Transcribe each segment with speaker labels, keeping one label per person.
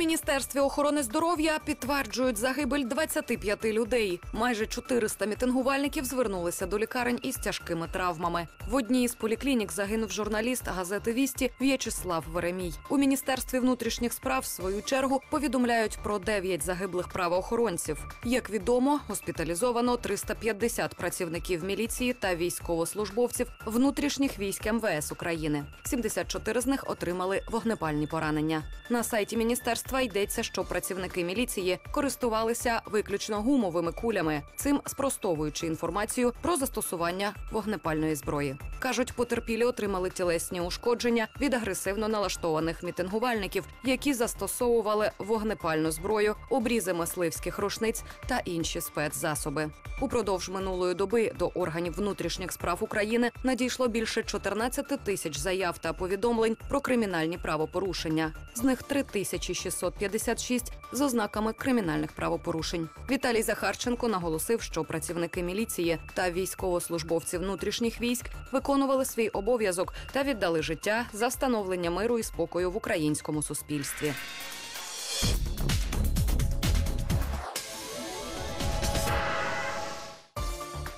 Speaker 1: міністерстві охорони здоров'я підтверджують загибель 25 людей. Майже 400 мітингувальників звернулися до лікарень із тяжкими травмами. В одній із поліклінік загинув журналіст газети Вісті В'ячеслав Веремій. У міністерстві внутрішніх справ в свою чергу повідомляють про 9 загиблих правоохоронців. Як відомо, госпіталізовано 350 працівників міліції та військовослужбовців внутрішніх військ МВС України. 74 з них отримали вогнепальні поранення. На сайті міністерства йдеться, що працівники міліції користувалися виключно гумовими кулями, цим спростовуючи інформацію про застосування вогнепальної зброї. кажуть, потерпілі отримали тілесні ушкодження від агресивно налаштованих мітингувальників, які застосовували вогнепальну зброю, обрізи мисливських рушниць та інші спецзасоби. Упродовж минулої доби до органів внутрішніх справ України надійшло більше 14 тисяч заяв та повідомлень про кримінальні правопорушення. З них 3656 з ознаками кримінальних правопорушень. Віталій Захарченко наголосив, що працівники міліції та військовослужбовці внутрішніх військ виконували свій обов'язок та віддали життя за встановлення миру і спокою в українському суспільстві.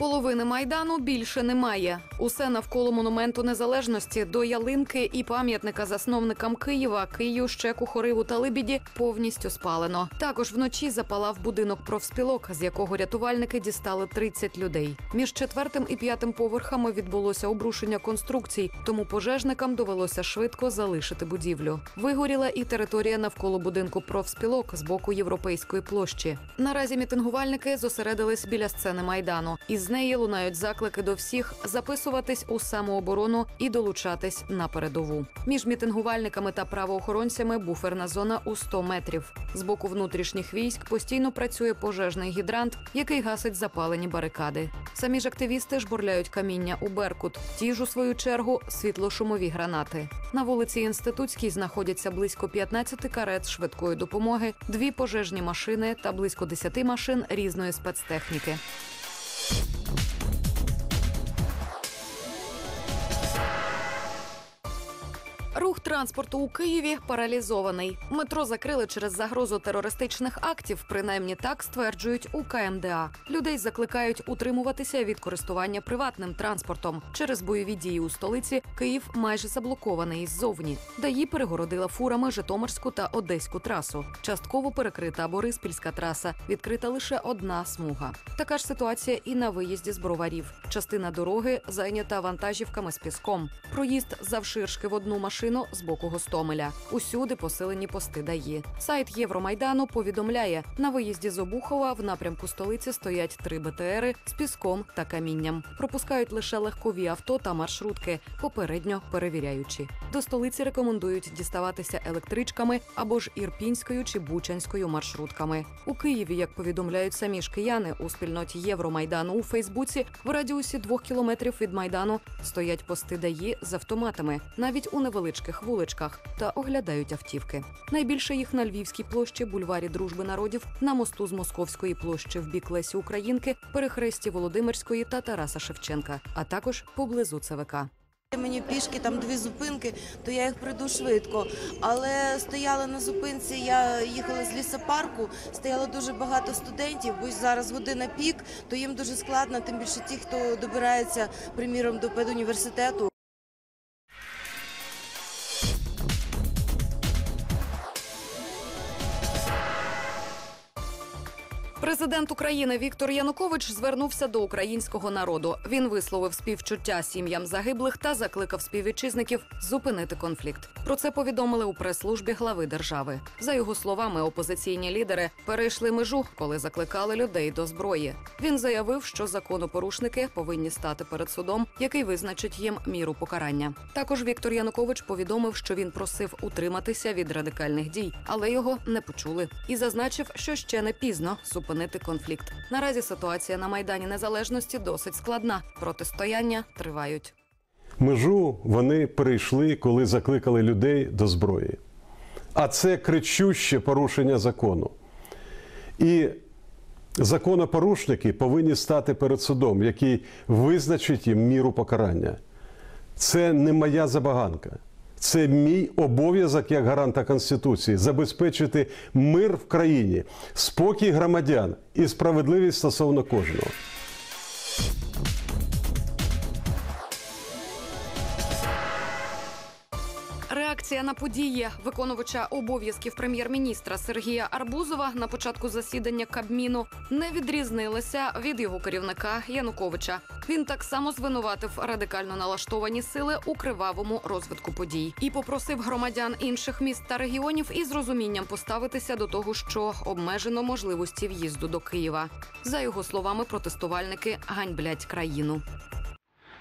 Speaker 1: Половини майдану більше немає. Усе навколо монументу незалежності до ялинки і пам'ятника засновникам Києва, Кию, Щеку, Хориву та Либіді повністю спалено. Також вночі запалав будинок профспілок, з якого рятувальники дістали 30 людей. Між четвертим і п'ятим поверхами відбулося обрушення конструкцій, тому пожежникам довелося швидко залишити будівлю. Вигоріла і територія навколо будинку профспілок з боку європейської площі. Наразі мітингувальники зосередились біля сцени майдану. Із неї лунають заклики до всіх записуватись у самооборону і долучатись на передову. Між мітингувальниками та правоохоронцями буферна зона у 100 метрів. З боку внутрішніх військ постійно працює пожежний гідрант, який гасить запалені барикади. Самі ж активісти жбурляють каміння у Беркут. Ті ж у свою чергу світлошумові гранати. На вулиці Інститутській знаходяться близько 15 карет швидкої допомоги, дві пожежні машини та близько 10 машин різної спецтехніки. Рух транспорту у Києві паралізований. Метро закрили через загрозу терористичних актів. Принаймні так стверджують у КМДА. Людей закликають утримуватися від користування приватним транспортом. Через бойові дії у столиці Київ майже заблокований ззовні. ДАІ перегородила фурами Житомирську та Одеську трасу. Частково перекрита Бориспільська траса. Відкрита лише одна смуга. Така ж ситуація і на виїзді з броварів. Частина дороги зайнята вантажівками з піском. Проїзд завширшки в одну машину з боку Гостомеля. Усюди посилені пости ДАІ. Сайт Євромайдану повідомляє, на виїзді з Обухова в напрямку столиці стоять три БТРи з піском та камінням. Пропускають лише легкові авто та маршрутки, попередньо перевіряючи. До столиці рекомендують діставатися електричками або ж ірпінською чи бучанською маршрутками. У Києві, як повідомляють самі ж кияни у спільноті Євромайдану у Фейсбуці, в радіусі двох кілометрів від майдану стоять пости ДАІ з автоматами, навіть у невеличких вуличках, та оглядають автівки. Найбільше їх на Львівській площі, бульварі Дружби народів, на мосту з Московської площі в бік Лесі Українки, перехресті Володимирської та Тараса Шевченка, а також поблизу ЦВК.
Speaker 2: Мені пішки там дві зупинки, то я їх пройду швидко. Але стояла на зупинці, я їхала з лісопарку, стояло дуже багато студентів, бо зараз година пік, то їм дуже складно, тим більше ті, хто добирається, приміром, до педуніверситету.
Speaker 1: Президент України Віктор Янукович звернувся до українського народу. Він висловив співчуття сім'ям загиблих та закликав співвітчизників зупинити конфлікт. Про це повідомили у прес-службі глави держави. За його словами, опозиційні лідери перейшли межу, коли закликали людей до зброї. Він заявив, що законопорушники повинні стати перед судом, який визначить їм міру покарання. Також Віктор Янукович повідомив, що він просив утриматися від радикальних дій, але його не почули. І зазначив, що ще не пізно зупинити конфлікт. Наразі ситуація на майдані незалежності досить складна. Протистояння тривають.
Speaker 3: Межу вони перейшли, коли закликали людей до зброї. А це кричуще порушення закону. І законопорушники повинні стати перед судом, який визначить їм міру покарання. Це не моя забаганка. Це мій обов'язок як гаранта Конституції забезпечити мир в країні, спокій громадян і справедливість стосовно кожного.
Speaker 1: Реакція на події виконувача обов'язків прем'єр-міністра Сергія Арбузова на початку засідання Кабміну не відрізнилася від його керівника Януковича. Він так само звинуватив радикально налаштовані сили у кривавому розвитку подій і попросив громадян інших міст та регіонів із розумінням поставитися до того, що обмежено можливості в'їзду до Києва. За його словами, протестувальники ганьблять країну.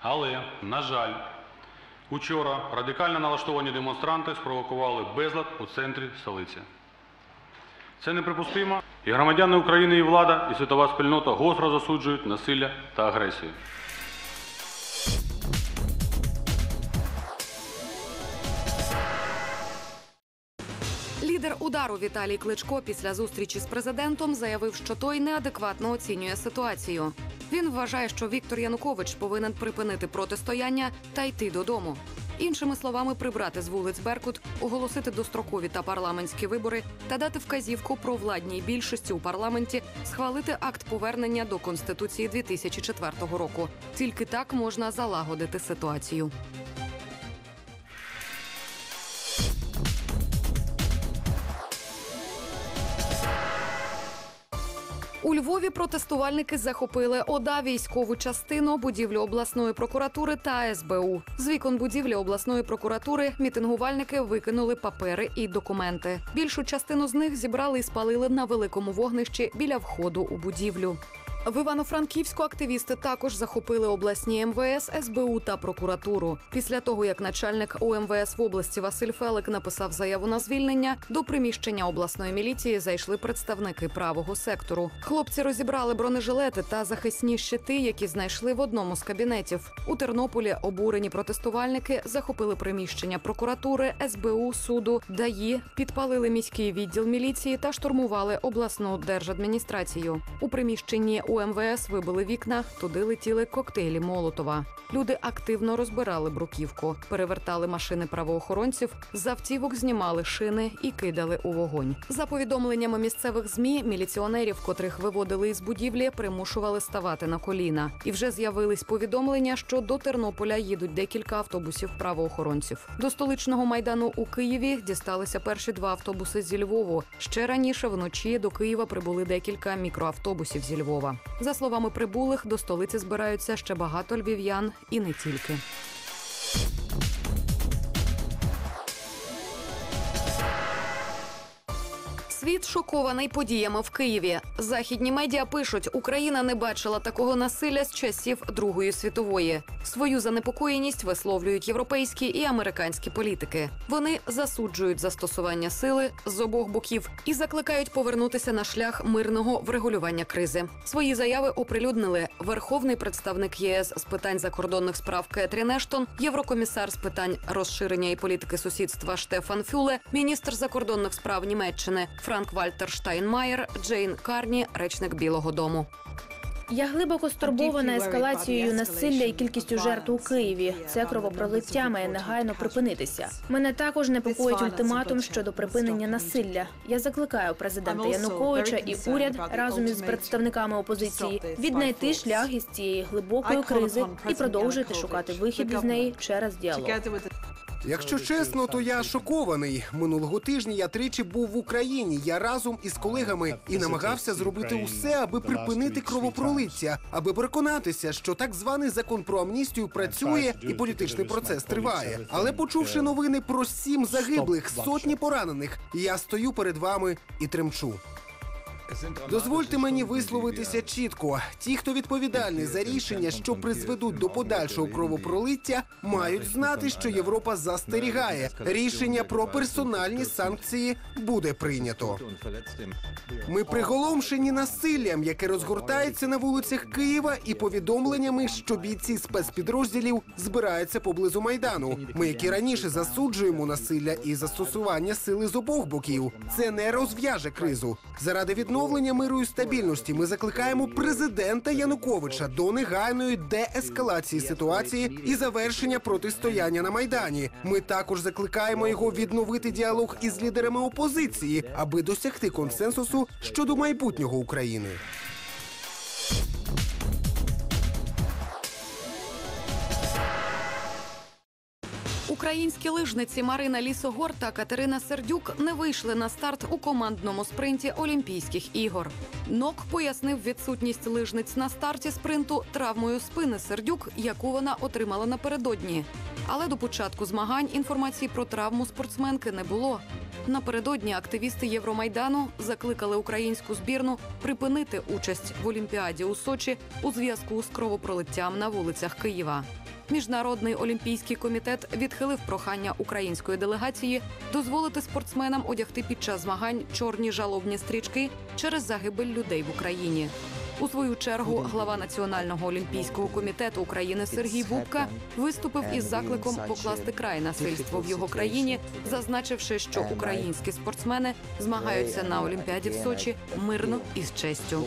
Speaker 4: Але, на жаль, учора радикально налаштовані демонстранти спровокували безлад у центрі столиці. Це неприпустимо, і громадяни України, і влада, і світова спільнота гостро засуджують насилля та агресію.
Speaker 1: Лідер удару Віталій Кличко після зустрічі з президентом заявив, що той неадекватно оцінює ситуацію. Він вважає, що Віктор Янукович повинен припинити протистояння та йти додому. Іншими словами, прибрати з вулиць Беркут, оголосити дострокові та парламентські вибори та дати вказівку про владній більшості у парламенті схвалити акт повернення до конституції 2004 року. Тільки так можна залагодити ситуацію. Львові протестувальники захопили ОДА військову частину, будівлю обласної прокуратури та СБУ. З вікон будівлі обласної прокуратури мітингувальники викинули папери і документи. Більшу частину з них зібрали і спалили на великому вогнищі біля входу у будівлю. В Івано-Франківську активісти також захопили обласні МВС, СБУ та прокуратуру. Після того, як начальник УМВС в області Василь Фелик написав заяву на звільнення, до приміщення обласної міліції зайшли представники правого сектору. Хлопці розібрали бронежилети та захисні щити, які знайшли в одному з кабінетів. У Тернополі обурені протестувальники захопили приміщення прокуратури, СБУ, суду, ДАІ, підпалили міський відділ міліції та штурмували обласну держадміністрацію. У приміщенні у МВС вибили вікна, туди летіли коктейлі Молотова. Люди активно розбирали бруківку, перевертали машини правоохоронців, з автівок знімали шини і кидали у вогонь. За повідомленнями місцевих змі, міліціонерів, котрих виводили із будівлі, примушували ставати на коліна. І вже з'явились повідомлення, що до Тернополя їдуть декілька автобусів правоохоронців. До столичного майдану у Києві дісталися перші два автобуси зі Львову. Ще раніше вночі до Києва прибули декілька мікроавтобусів зі Львова. За словами прибулих, до столиці збираються ще багато львів'ян і не тільки. Світ шокований подіями в Києві. Західні медіа пишуть, Україна не бачила такого насилля з часів Другої світової. Свою занепокоєність висловлюють європейські і американські політики. Вони засуджують застосування сили з обох боків і закликають повернутися на шлях мирного врегулювання кризи. Свої заяви оприлюднили верховний представник ЄС з питань закордонних справ Кетрін Ештон, єврокомісар з питань розширення і політики сусідства Штефан Фюле, міністр закордонних справ Німеччини Франк Вальтер Штайнмаєр, Джейн Карні, речник Білого Дому.
Speaker 5: Я глибоко стурбована ескалацією насилля і кількістю жертв у Києві. Це кровопролиття має негайно припинитися. Мене також непокоїть ультиматум щодо припинення насилля. Я закликаю президента Януковича і уряд разом із представниками опозиції віднайти шлях із цієї глибокої кризи і продовжити шукати вихід із неї через діалог.
Speaker 6: Якщо чесно, то я шокований. Минулого тижня я тричі був в Україні. Я разом із колегами і намагався зробити усе, аби припинити кровопролиття, аби переконатися, що так званий закон про амністію працює і політичний процес триває. Але почувши новини про сім загиблих, сотні поранених, я стою перед вами і тремчу. Дозвольте мені висловитися чітко. Ті, хто відповідальний за рішення, що призведуть до подальшого кровопролиття, мають знати, що Європа застерігає. Рішення про персональні санкції буде прийнято. Ми приголомшені насиллям, яке розгортається на вулицях Києва, і повідомленнями, що бійці спецпідрозділів збираються поблизу майдану. Ми, які раніше засуджуємо насилля і застосування сили з обох боків, це не розв'яже кризу заради відновлення відновлення миру і стабільності ми закликаємо президента Януковича до негайної деескалації ситуації і завершення протистояння на майдані. Ми також закликаємо його відновити діалог із лідерами опозиції, аби досягти консенсусу щодо майбутнього України.
Speaker 1: Українські лижниці Марина Лісогор та Катерина Сердюк не вийшли на старт у командному спринті Олімпійських ігор. НОК пояснив відсутність лижниць на старті спринту травмою спини Сердюк, яку вона отримала напередодні. Але до початку змагань інформації про травму спортсменки не було. Напередодні активісти Євромайдану закликали українську збірну припинити участь в Олімпіаді у Сочі у зв'язку з кровопролиттям на вулицях Києва. Міжнародний олімпійський комітет відхилив прохання української делегації дозволити спортсменам одягти під час змагань чорні жалобні стрічки через загибель людей в Україні. У свою чергу глава Національного олімпійського комітету України Сергій Бубка виступив із закликом покласти край насильству в його країні, зазначивши, що українські спортсмени змагаються на Олімпіаді в Сочі мирно і з честю.